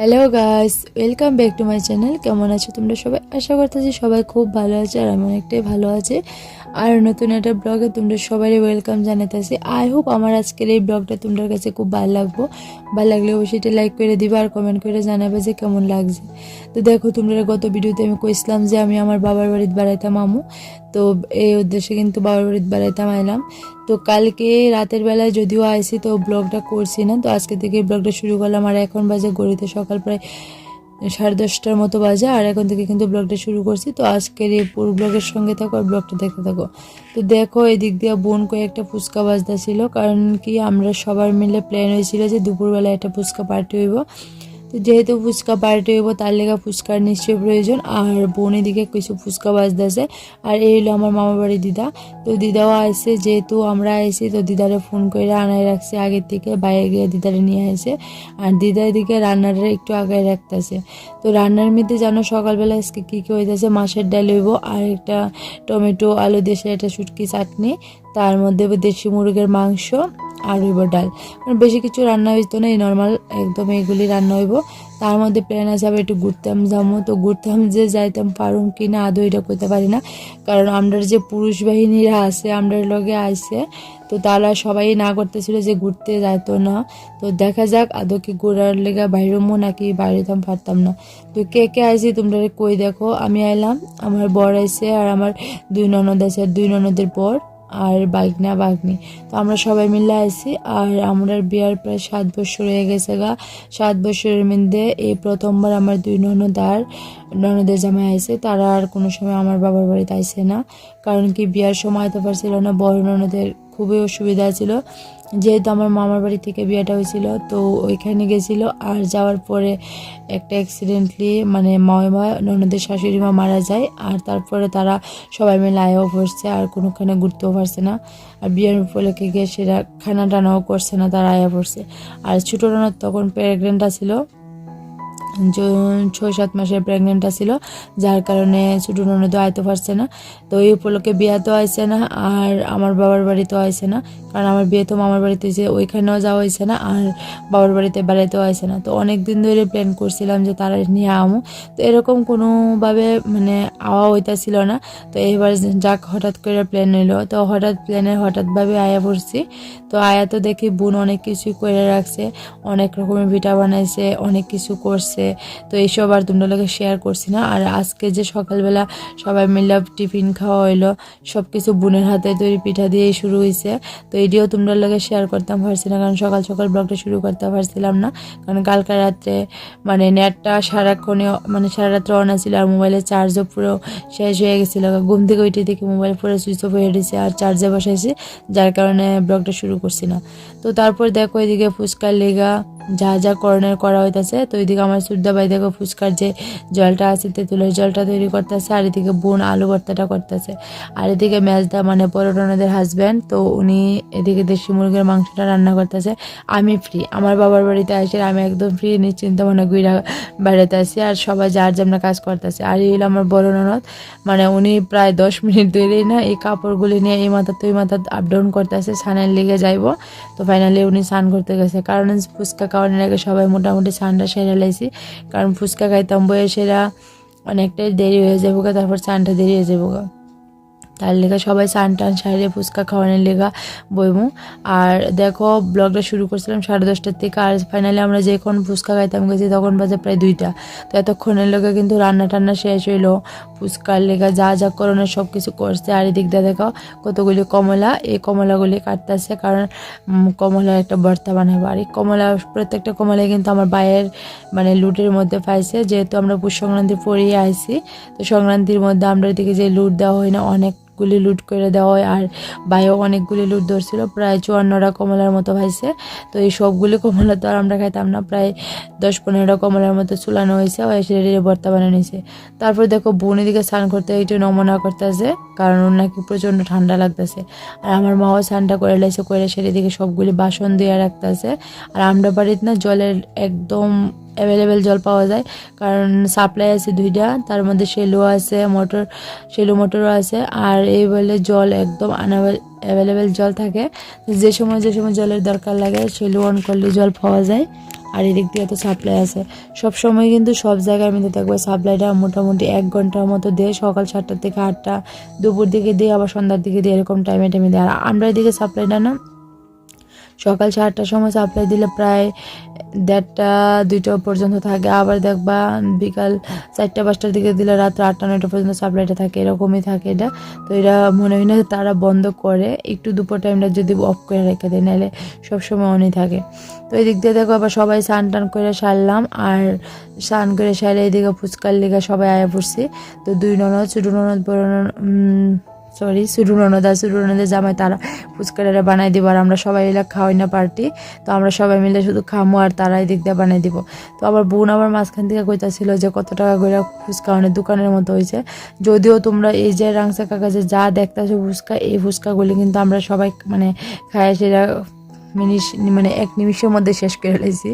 Hello guys welcome back to my channel কেমন আছো তোমরা সবাই? আশা করতেছি সবাই খুব ভালো আছে আর আমি অনেকটাই ভালো আছে। আর নতুন একটা ব্লগে তোমরা সবাই ওয়েলকাম জানাতেছি আই হোপ আমার আজকের এই ব্লগটা তোমাদের কাছে খুব ভালো লাগবো। ভালো লাগলে অবশ্যই লাইক করে দিবে আর কমেন্ট করে জানাবে যে কেমন লাগছে। তো দেখো, তোমরা গত ভিডিওতে আমি কইছিলাম যে আমি আমার বাবার বাড়িতে বেড়াইতাম আমু তো এই উদ্দেশ্যে কিন্তু বাবার বাড়িতে বেড়াইতাম আইলাম। তো কালকে রাতের বেলায় যদিও আইসি, তো ব্লগটা করছি না। তো আজকে থেকে ব্লগটা শুরু করলাম। আর এখন বাজে গড়িতে সকাল প্রায় সাড়ে দশটার মতো বাজে। আর এখন থেকে কিন্তু ব্লগটা শুরু করছি। তো আজকের এই পুরো ব্লগের সঙ্গে থাকো আর ব্লগটা দেখতে থাকো। তো দেখো, এদিক দিয়ে বোন কয়েকটা ফুচকা বাজদা ছিল কারণ কি, আমরা সবার মিলে প্ল্যান হয়েছিল যে দুপুরবেলা একটা ফুচকা পার্টি হইব। তো যেহেতু ফুচকা পার্টি হইব, তার লেগা ফুচকার নিশ্চয়ই প্রয়োজন। আর বোন দিকে কিছু ফুচকা বাজতেছে। আর এই হলো আমার মামা বাড়ি দিদা। তো দিদাও আসছে যেহেতু আমরা আইসি তো দিদারে ফোন করে আনাই রাখছে। আগের থেকে বাইরে গিয়ে দিদারে নিয়ে আসে আর দিদার দিকে রান্নাটা একটু আগায় রাখতেছে। তো রান্নার মধ্যে জানো, সকালবেলা আজকে কী কী হইতেছে? মাছের ডাল হইব, আর একটা টমেটো, আলু দেশে একটা শুটকি, চাটনি। তার মধ্যে দেশি মুরগের মাংস। আর হইব ডাল। মানে বেশি কিছু রান্না হইতো না, এই নর্মাল একদম এইগুলি রান্না হইব। তার মধ্যে প্ল্যান আছে আবার একটু ঘুরতাম যাব। তো ঘুরতাম যে যাইতাম পারুম কি না, আদৌ এটা করতে পারি না। কারণ আমরা যে পুরুষ বাহিনীরা আছে আমরা লগে আইসে তো তারা সবাই না করতেছিল যে ঘুরতে যাইতো না। তো দেখা যাক আদৌ কি ঘোরার লেগে বাইরমো নাকি বাইরেতাম পারতাম না। তো কে কে আইসি তোমরা কই দেখো। আমি আইলাম, আমার বর আইসে আর আমার দুই ননদ আছে। দুই ননদের পর আর বাগনা বাগনি। তো আমরা সবাই মিলে আসি আর আমরা বিয়ার প্রায় সাত বছর হয়ে গেছে গা। সাত বছরের মধ্যে এই প্রথমবার আমার দুই ননদ আর ননদের জামাই আইছে। তারা আর কোনো সময় আমার বাবার বাড়িতে আইছে না। কারণ কি বিয়ার সময় তো পারছিল না, বড় ননদের খুবই অসুবিধা ছিল। যেহেতু আমার মামার বাড়ি থেকে বিয়েটা হয়েছিল, তো ওইখানে গেছিল আর যাওয়ার পরে একটা অ্যাক্সিডেন্টলি মানে মামা ননদের শাশুড়ি মা মারা যায় আর তারপরে তারা সবাই মিলে আয়ও পড়ছে আর কোনোখানে ঘুরতেও পারছে না। আর বিয়ের উপলক্ষে গিয়ে সেটা খানা টানাও করছে না, তারা আয়া পড়ছে আর ছোটো রানার তখন প্রেগনেন্টটা ছিল। ছয়, সাত মাসের প্রেগনেন্ট ছিল যার কারণে ছোটো ননদ আইতে পারছে না। তো এই উপলক্ষে বিয়াতেও আইছে না, আর আমার বাবার বাড়িতেও আইছে না, কারণ আমার বিয়ে তো মামার বাড়িতে যে ওইখানেও যাওয়া হয়েছে না, আর বাবার বাড়িতে বেড়াইতেও আইছে না। তো অনেক দিন ধরে প্ল্যান করছিলাম যে তারা নিয়ে আমু। তো এরকম কোনোভাবে মানে আওয়া হইতাছিল না। তো এবার যাক, হঠাৎ করে প্ল্যান হইল। তো হঠাৎ প্ল্যানে হঠাৎভাবে আয়া পড়ছি। তো আয়া তো দেখি বোন অনেক কিছুই করে রাখছে, অনেক রকমের ভিটা বানাইছে, অনেক কিছু করছে। তো এইসব আর তোমরা লোকে শেয়ার করছি না। আর আজকে যে সকালবেলা সবাই মিলে টিফিন খাওয়া হইল সব কিছু বোনের হাতে তৈরি পিঠা দিয়েই শুরু হয়েছে তো এটিও তোমরা লোকে শেয়ার করতাম পারছি না, কারণ সকাল সকাল ব্লগটা শুরু করতে পারছিলাম না। কারণ কালকে রাত্রে মানে নেটটা সারাক্ষণে মানে সারা রাত্রে অন ছিল আর মোবাইলের চার্জও পুরো শেষ হয়ে গেছিল। ঘুম থেকে উঠে দেখি মোবাইল পুরো সুইচ অফ হয়ে গেছে আর চার্জে বসাইছি, যার কারণে ব্লগটা শুরু করছি না। তো তারপর দেখো এদিকে ফুচকার লেগা যা যা করণের করা হইতাছে, তো এদিকে আমার সুদ্দা ভাই দেখো ফুচকার যে জলটা আছে তেঁতুলের জলটা তৈরি করতেছে, আর এদিকে বোন আলু ভর্তাটা করতেছে। আর এদিকে মেজদা মানে পরটনাদের হাজব্যান্ড তো উনি এদিকে দেশি মুরগির মাংসটা রান্না করতেছে। আমি ফ্রি আমার বাবার বাড়িতে আসে, আমি একদম ফ্রি নিশ্চিন্ত মনে গুইরা বেড়াতে আসি, আর সবাই যার যেমন কাজ করতেছে। আর এই হলো আমার বড় ননদ মানে উনি প্রায় দশ মিনিট ধরেই না এই কাপড়গুলি নিয়ে এই মাথা তুই মাথা আপ ডাউন করতেছে সানের লেগে যাইবো। তো ফাইনালি উনি স্নান করতে গেছে, কারণ ফুচকা খাওয়ানোর আগে সবাই মোটামুটি স্নানটা সেরে লাইছি। কারণ ফুচকা খাইতাম বয়সেরা অনেকটাই দেরি হয়ে যাব তারপর চানটা দেরি হয়ে যাব। তার লেগা সবাই স্নান টান সারে ফুচকা খাওয়ানোর লেগা বইমু। আর দেখো ব্লগটা শুরু করছিলাম সাড়ে দশটার থেকে আর ফাইনালি আমরা যখন ফুচকা খাইতাম গেছি তখন বাজে প্রায় দুইটা। তো এতক্ষণের লোকে কিন্তু রান্না টান্না শেষ হইল। ফুচকার লেগা যা যা করণের সব কিছু করছে। আর এদিক দিয়ে দেখো কতগুলি কমলা এই কমলাগুলি কাটতেছে কারণ উম, কমলার একটা ভর্তা বানাবো। আর এই কমলা প্রত্যেকটা কমলাই কিন্তু আমার বায়ের মানে লুটের মধ্যে পাইছে। যেহেতু আমরা পুষ সংক্রান্তি পড়িয়ে আইছি তো সংক্রান্তির মধ্যে আমরা এদিকে যে লুট দেওয়া হয় না অনেকগুলি লুট করে দেওয়া হয় আর ভাইও অনেকগুলি লুট ধরছিল, প্রায় চুয়ান্নটা কমলার মতো ভাইছে তো এই সবগুলি কমলা তো আর আমরা খাইতাম না, প্রায় দশ পনেরোটা কমলার মতো চুলানো হয়েছে ওই সেটা ভর্তা বানানো হয়েছে তারপর দেখো বোন এদিকে স্নান করতে একটু নমনা করতেছে। কারণ ওর নাকি প্রচণ্ড ঠান্ডা লাগতেছে। আর আমার মাও স্নানটা করে লাইছে করে সেদিকে সবগুলি বাসন দিয়ে রাখতেছে। আর আমরা বাড়িতে না জলের একদম অ্যাভেলেবেল জল পাওয়া যায়, কারণ সাপ্লাই আছে দুইটা, তার মধ্যে সেলো আছে, মোটর, সেলো মোটরও আছে, আর এই বলে জল একদম অ্যাভেলেবেল জল থাকে। যে সময় যে সময় জলের দরকার লাগে, সেলো অন করলে জল পাওয়া যায়। আর এদিক দিয়ে তো সাপ্লাই আছে। সব সময় কিন্তু সব জায়গায় মধ্যে থাকবে সাপ্লাইটা মোটামুটি এক ঘণ্টার মতো দিয়ে, সকাল সাতটা থেকে আটটা, দুপুর দিকে দিয়ে, আবার সন্ধ্যার দিকে দিয়ে, এরকম টাইমে টাইমে দেয়। আর আমরা এদিকে সাপ্লাইটা না সকাল সাতটার সময় সাপ্লাই দিলে প্রায় দেড়টা, দুইটা পর্যন্ত থাকে। আবার দেখবা বিকাল চারটা, পাঁচটার দিকে দিলে রাত্র আটটা, নয়টা পর্যন্ত সাপ্লাইটা থাকে। এরকমই থাকে এটা। তো এটা মনে হয় না তারা বন্ধ করে। একটু দুপুর টাইমটা যদি অফ করে রেখে দেয়, নাহলে সবসময় অনই থাকে। তো এই দিক দিয়ে দেখো আবার সবাই স্নান টান করে সারলাম। আর স্নান করে সারে এদিকে ফুচকার লেগে সবাই আয়া পড়ছি। তো দুই ননদ, ছোটো ননদ, বড় ননদ সরি সুরু ননদা সুরু জামাই তারা ফুচকাটা বানাই দিব আর আমরা সবাই মিলে খাওয়াই না পার্টি তো আমরা সবাই মিলে শুধু খামো আর তারা এদিক দিক দিয়ে বানাই দিব। তো আবার বোন আবার মাঝখান থেকে কইতাছিল যে কত টাকা করে ফুচকা অনেক দোকানের মতো হয়েছে যদিও তোমরা এই যে রাংসা কাকাজে যা দেখতেছো ফুচকা, এই ফুচকাগুলি কিন্তু আমরা সবাই মানে খাইয়া সেটা মিনিশ মানে এক নিমিষের মধ্যে শেষ করে ফেলেছি।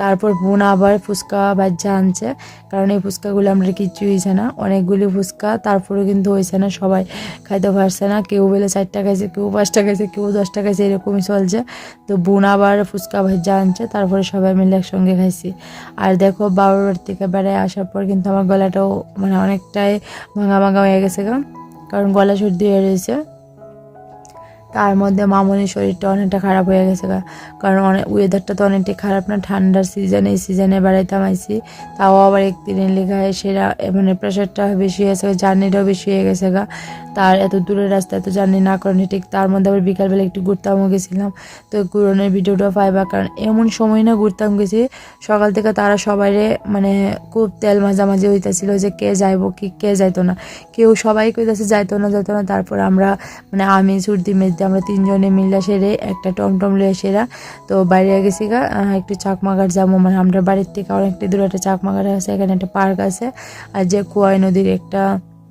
তারপর বোন আবার ফুচকা বাজ্যা আনছে, কারণ এই ফুচকাগুলো আমরা কিচ্ছু হয়েছে না। অনেকগুলি ফুচকা তারপরে কিন্তু হয়েছে না, সবাই খাইতে পারছে না। কেউ বলে চারটা খাইছে, কেউ পাঁচটা খাইছে, কেউ দশটা খাইছে, এরকমই চলছে। তো বোন আবার ফুচকা ভাজ্যা আনছে, তারপরে সবাই মিলে একসঙ্গে খাইছি। আর দেখো, বাবার বাড়ি থেকে বেড়ায় আসার পর কিন্তু আমার গলাটাও মানে অনেকটাই ভাঙা ভাঙা হয়ে গেছে কারণ গলা সর্দি হয়ে রয়েছে। তার মধ্যে মামনির শরীরটা অনেকটা খারাপ হয়ে গেছে। কারণ অনেক ওয়েদারটা তো অনেকটাই খারাপ না, ঠান্ডার সিজন এই সিজনে বেড়াইতাম আইসি তাও আবার একদিনের লেখায় সেরা মানে প্রেশারটা বেশি হয়েছে জার্নিটাও বেশি হয়ে গেছে গা। তার এত দূরের রাস্তা, এত জার্নি না করেনি ঠিক তার মধ্যে আবার বিকালবেলা একটু ঘুরতামও গেছিলাম। তো ঘুরনের ভিডিওটা পাইবা কারণ এমন সময় না ঘুরতাম গেছি, সকাল থেকে তারা সবাই মানে খুব তেল মাঝামাঝি হইতেছিল যে কে যাইবো কি, কে যাইতো না। কেউ সবাই কইতাছে যাইতো না যাইতো না। তারপর আমরা মানে আমি সুরদি মেজদি আমরা তিনজনে মিল্লা সেরে একটা টমটম লয়ে সেরা। তো বাইরে গেছি গা একটু চাকমাঘাট যাব। মানে আমরা বাড়ির থেকে অনেকটা দূরে একটা চাকমাঘাট আছে, এখানে একটা পার্ক আছে। আর যে কুয়াই নদীর একটা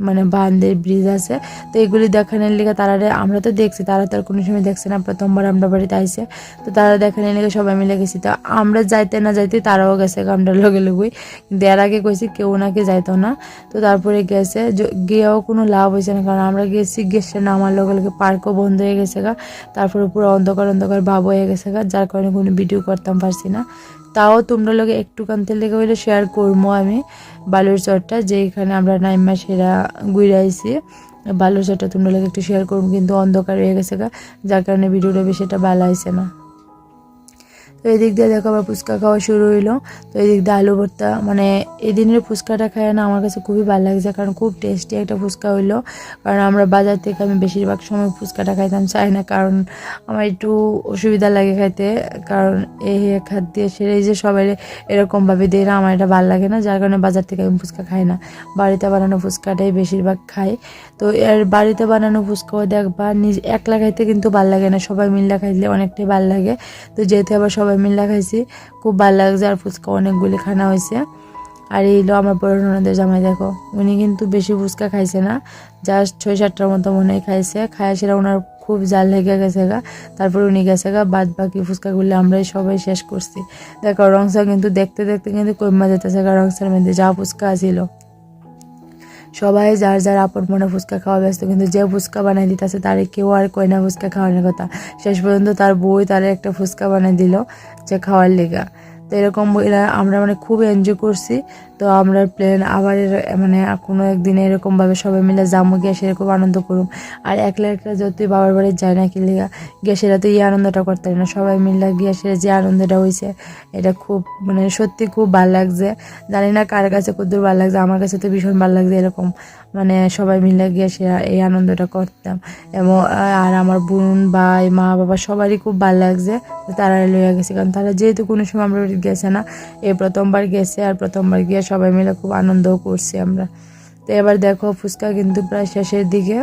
মানে বান্ধের ব্রিজ আছে। তো এগুলি দেখানোর লিগে তারা আমরা তো দেখছি, তারা তো আর কোনো সময় দেখছে না। প্রথমবার আমরা বাড়িতে আইসে। তো তারা দেখানোর লিগে সবাই মিলে গেছি। তো আমরা যাইতে না যাইতে তারাও গেছে আমরা লগে লগেই। কিন্তু এর আগে কইছি কেউ নাকি যাইতো না। তো তারপরে গেছে। গিয়েও কোনো লাভ হয়েছে না। কারণ আমরা গেছি, গেছে না, আমার লগে লগে পার্কও বন্ধ হয়ে গেছে গা। তারপরে পুরো অন্ধকার অন্ধকার ভাব হয়ে গেছে গা। যার কারণে কোনো ভিডিও করতাম, পারছি না। তাও তোমরা লোকে একটু কান্তে লেগে হইলে শেয়ার করব আমি। বালুর চরটা যেখানে আমরা নাইমা সেরা ঘুরাইছি ভালো সেটা তোমরা একটু শেয়ার করুন, কিন্তু অন্ধকার হয়ে গেছে গা, যার কারণে ভিডিওটা বেশি একটা ভালো হয়েছে না। তো এদিক দিয়ে দেখো আবার ফুচকা খাওয়া শুরু হইল। তো এদিক দিয়ে আলু ভর্তা মানে এদিনের ফুচকাটা খায় না, আমার কাছে খুবই ভালো লাগছে, কারণ খুব টেস্টি একটা ফুচকা হইল। কারণ আমরা বাজার থেকে আমি বেশিরভাগ সময় ফুচকাটা খাইতাম, চাই না, কারণ আমার একটু অসুবিধা লাগে খাইতে। কারণ এই খাদ দিয়ে সেরে যে সবাই এরকমভাবে দিয়ে না, আমার এটা ভালো লাগে না, যার কারণে বাজার থেকে আমি ফুচকা খাই না। বাড়িতে বানানো ফুচকাটাই বেশিরভাগ খাই। তো এর বাড়িতে বানানো ফুচকাও দেখবা, নিজ একলা খাইতে কিন্তু ভালো লাগে না, সবাই মিল্লা খাইলে অনেকটাই ভালো লাগে। তো যেহেতু আবার সবাই মিল্লা খাইছি। খুব ভালো লাগছে আর ফুচকা অনেকগুলি খানা হয়েছে। আর এই হলো আমার বড় ননদের জামাই দেখো, উনি কিন্তু বেশি ফুচকা খাইছে না। জাস্ট ছয় সাতটার মতো মনে হয় খাইছে। খায় সেটা ওনার খুব জাল লেগে গেছে গা। তারপর উনি গেছে গা, বাদ বাকি ফুচকাগুলো আমরাই সবাই শেষ করছি। দেখো রংসা কিন্তু দেখতে দেখতে কিন্তু কইমা যেতেছে গা, রংসার মধ্যে যা ফুচকা ছিল সবাই যার যার আপন মনে ফুচকা খাওয়া ব্যস্ত, কিন্তু যে ফুচকা বানাই দিতেছে তারে কেউ আর কয় না ফুচকা খাওয়ানোর কথা। শেষ পর্যন্ত তার বই তার একটা ফুচকা বানাই দিল যে খাওয়ার লেগা। তো এরকম এরা আমরা মানে খুব এনজয় করছি। তো আমরা প্ল্যান আবার মানে কোনো একদিন এরকমভাবে সবাই মিলে যাব, গিয়ে সেরকম আনন্দ করুম। আর একলা একলা যতই বাবার বাড়ি যায় না কি গিয়ে সেটা তো এই আনন্দটা করতে না। সবাই মিলে গিয়ে সেটা যে আনন্দটা হয়েছে এটা খুব মানে সত্যি খুব ভালো লাগছে। জানি না কার কাছে কতদূর ভালো লাগছে, আমার কাছে তো ভীষণ ভালো লাগছে এরকম। মানে সবাই মিলে গিয়ে সে এই আনন্দটা করতাম। এবং, আর আমার বোন, ভাই, মা, বাবা সবারই খুব ভালো লাগছে তারা লইয়া গেছে। কারণ তারা যেহেতু কোনো সময় আমরা গেছে না এই প্রথমবার গেছে আর প্রথমবার গিয়ে সবাই মিলে খুব আনন্দও করছি আমরা। তো এবার দেখো ফুচকা কিন্তু প্রায় শেষের দিকে।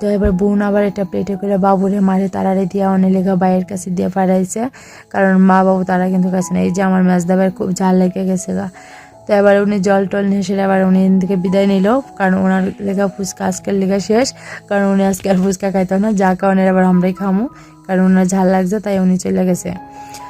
তো এবার বোন আবার এটা প্লেটে করে বাবুরে মারে, তারারে দিয়া অনেক লেখা বাইয়ের কাছে দিয়ে পাঠাইছে। কারণ মা বাবু তারা কিন্তু কাছে না এই যে আমার ম্যাচ দাবার খুব ঝাল লেগে গেছে গা। তো এবার উনি জল টল নিয়ে সেরে আবার উনি থেকে বিদায় নিল। কারণ ওনার লেখা ফুচকা আজকের লেখা শেষ। কারণ উনি আজকে আর ফুচকা খাইতাম না। যা কারণে আবার আমরাই খামো। কারণ ওনার ঝাল লাগছে, তাই উনি চলে গেছে।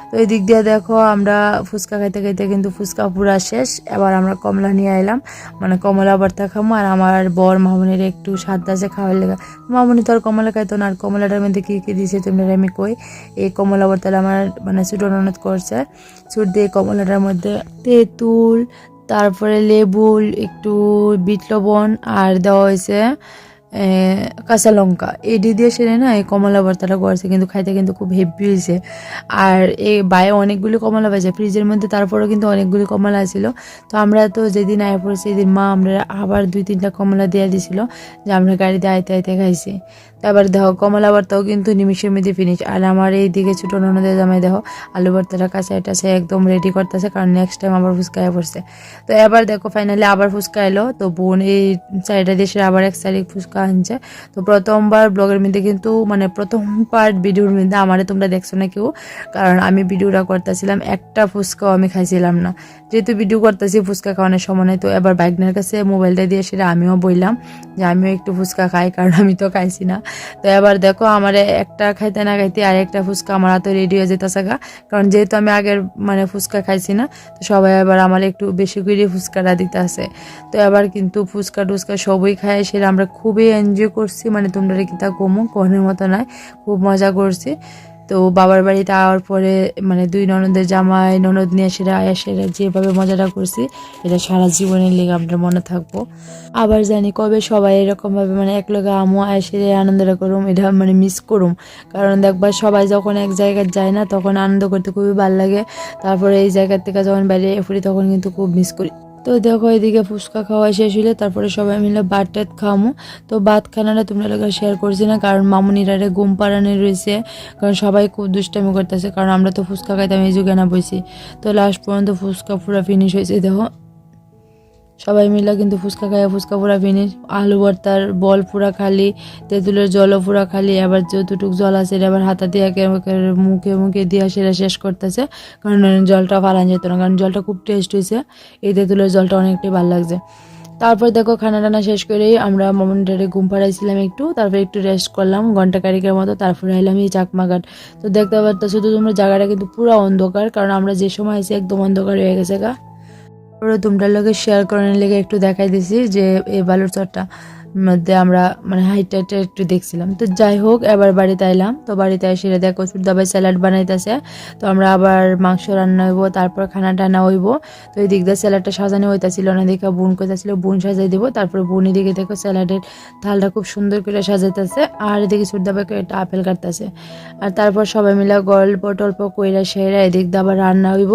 তো এই দিক দিয়ে দেখো আমরা ফুচকা খাইতে খাইতে কিন্তু ফুচকা পুরা শেষ। এবার আমরা কমলা নিয়ে এলাম মানে কমলা ভর্তা খামো আর আমার বর মামুনির একটু স্বাদ আছে খাওয়ার লেগে। মামুনি তো আর কমলা খাইতো না, আর কমলাটার মধ্যে কী কী দিয়েছে তোমরা আমি কই। এই কমলা ভর্তাটা আমার মানে ছোটো ননদ করছে। ছুট দিয়ে কমলাটার মধ্যে তেঁতুল, তারপরে লেবু একটু বিট লবণ, আর দেওয়া হয়েছে কাঁচা লঙ্কা এটি দিয়ে সেরে না এই কমলা ভর্তাটা করছে কিন্তু খাইতে কিন্তু খুব হেভি হয়েছে। আর এই বায়ে অনেকগুলি কমলা পাইছে ফ্রিজের মধ্যে তারপরেও কিন্তু অনেকগুলি কমলা ছিল। তো আমরা তো যেদিন আয় পড়েছি সেদিন মা আমরা আবার দুই তিনটা কমলা দিয়ে দিছিল, যে আমরা গাড়িতে আইতে আইতে খাইছি। তারপর দেখো, কমলা ভর্তাও কিন্তু নিমিষের মধ্যে ফিনিশ আর আমার এই দিকে ছোটো ননদের জামাই দেখো, আলু ভর্তাটা কাঁচাই টাচাই একদম রেডি করতেছে, কারণ নেক্সট টাইম আবার ফুচকায় পড়ছে। তো এবার দেখো ফাইনালি আবার ফুচকা এলো। তো বোন এই চারিটা দেশের আবার এক সাইড ফুচকা আনছে। তো প্রথমবার ব্লগের মধ্যে কিন্তু মানে প্রথম পার্ট ভিডিওর মধ্যে আমারে তোমরা দেখছ না কেউ? কারণ আমি ভিডিওটা করতেছিলাম, একটা ফুচকাও আমি খাইছিলাম না। যেহেতু ভিডিও করতেছি ফুচকা খাওয়ানোর সময় নেই, তো এবার বাইকনের কাছে মোবাইলটা দিয়ে সেটা আমিও বললাম যে আমিও একটু ফুচকা খাই কারণ আমি তো খাইছি না। তো এবার দেখো আমার একটা খাইতে না খাইতে আর একটা ফুচকা আমার হাতে রেডি হয়ে যেতেছে গা। কারণ যেহেতু আমি আগের মানে ফুচকা খাইছি না তো সবাই এবার আমার একটু বেশি করে ফুচকাটা দিতে আছে তো এবার কিন্তু ফুচকা টুচকা সবই খাই সেটা আমরা খুবই এনজয় করছি। মানে তোমরা কি তা কমো কোনের মতো নয় খুব মজা করছি। তো বাবার বাড়িতে আওয়ার পরে মানে দুই ননদের জামাই, ননদ নিয়ে সেরা আয়া সেরা যেভাবে মজাটা করছি, এটা সারা জীবনের লেগে আমরা মনে থাকব। আবার জানি কবে সবাই এরকমভাবে মানে এক লগে আমো আয় আনন্দটা করুম, এটা মানে মিস করুম। কারণ দেখবা সবাই যখন এক জায়গায় যায় না, তখন আনন্দ করতে খুবই ভালো লাগে তারপরে এই জায়গার থেকে যখন বাইরে ফুরি, তখন কিন্তু খুব মিস করি। তো দেখো, এদিকে ফুচকা খাওয়া শেষ হইলে তারপরে সবাই মিলে ভাত টাত খামো। তো ভাত খানাটা তোমরা লোকের শেয়ার করছি না, কারণ মামুনিরারে ঘুম পাড়ানি রয়েছে, কারণ সবাই খুব দুষ্টামি করতেছে, কারণ আমরা তো ফুচকা খাইতাম, এই যুগে না বইছি। তো লাস্ট পর্যন্ত ফুচকা পুরো ফিনিশ হয়েছে দেখো। সবাই মিলে কিন্তু ফুচকা খাইয়া ফুচকা পুরা ফিনিশ আলু ভর্তার বল পুরা খালি, তেঁতুলের জলও পুরা খালি, আবার যতটুক জল আছে আবার হাতা দিয়ে মুখে মুখে দিয়া সেটা শেষ করতেছে। কারণ জলটা ফালান যেত না, কারণ জলটা খুব টেস্ট হয়েছে এই তেঁতুলের জলটা অনেকটাই ভালো লাগছে। তারপর দেখো খানা টানা শেষ করেই আমরা মামুনটারে ঘুম পাড়াইছিলাম একটু, তারপরে একটু রেস্ট করলাম, ঘণ্টা কারিকের মতো, তারপরে এলাম এই চাকমাঘাট। তো দেখতে পারতো শুধু তোমরা জায়গাটা কিন্তু পুরো অন্ধকার, কারণ আমরা যে সময় এসে একদম অন্ধকার হয়ে গেছে গা। তোমরা লোকে শেয়ার করার লেগে একটু দেখাই দিছি যে এই বালুর চরটা মধ্যে আমরা মানে হাইট টাইটটা একটু দেখছিলাম। তো যাই হোক, এবার বাড়িতে আইলাম। তো বাড়িতে এসে দেখো দাবাই স্যালাড বানাইতেছে। তো আমরা আবার মাংস রান্না হইব, তারপর খানা টানা হইব। তো এই দিক দিয়ে স্যালাডটা সাজানো হইতাছিল না, দেখে বোন কইতাছিল, বোন সাজাই দিব। তারপর বোন এদিকে দেখো স্যালাডের থালটা খুব সুন্দর করে সাজাইতেছে। আর এদিকে সুরদাবাই একটা আপেল কাটতেছে। আর তারপর সবাই মিলে গল্প টল্প কইরা সেরা এদিক দিয়ে আবার রান্না হইব।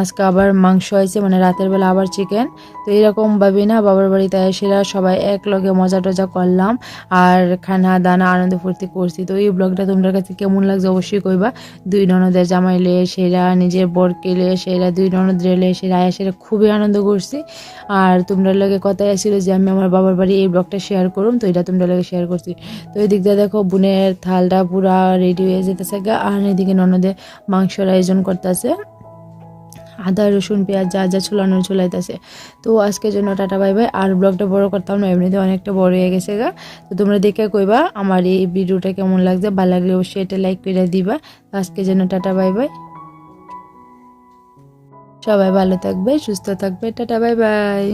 আজকে আবার মাংস হয়েছে মানে রাতের বেলা আবার চিকেন তো এরকম ভাবে না, বাবার বাড়িতে এসেরা সবাই এক লগে মজা টজা করলাম। আর খানা, দানা, আনন্দ ফুর্তি করছি। তো এই ব্লগটা তোমাদের কাছে কেমন লাগছে অবশ্যই কইবা। দুই ননদের জামাইলে সেরা নিজের বরকে লে, সেরা দুই ননদ রেলে সেরা আয়া, সেরা খুবই আনন্দ করছি। আর তোমরা লগে কথাই আসছিল যে আমি আমার বাবার বাড়ি এই ব্লগটা শেয়ার করুম, তো এটা তোমরা লগে শেয়ার করছি। তো এই দিক দিয়ে দেখো বোনের থালটা পুরা রেডি হয়ে যেতেছে আর এদিকে ননদে মাংসর আয়োজন করতেছে। রসুন, পেঁয়াজ, যা যা ছোলানো ছোলাইতেছে তো আজকের জন্য টাটা, বাই বাই। আর ব্লগটা বড় করতাম না এমনিতে অনেকটা বড় হয়ে গেছে গা। তো তোমরা দেখে কইবা আমার এই ভিডিওটা কেমন লাগছে। ভালো লাগলে অবশ্যই এটা লাইক করে দিবা। আজকের জন্য টাটা, বাই বাই। সবাই ভালো থাকবে, সুস্থ থাকবে। Tata, bye bye.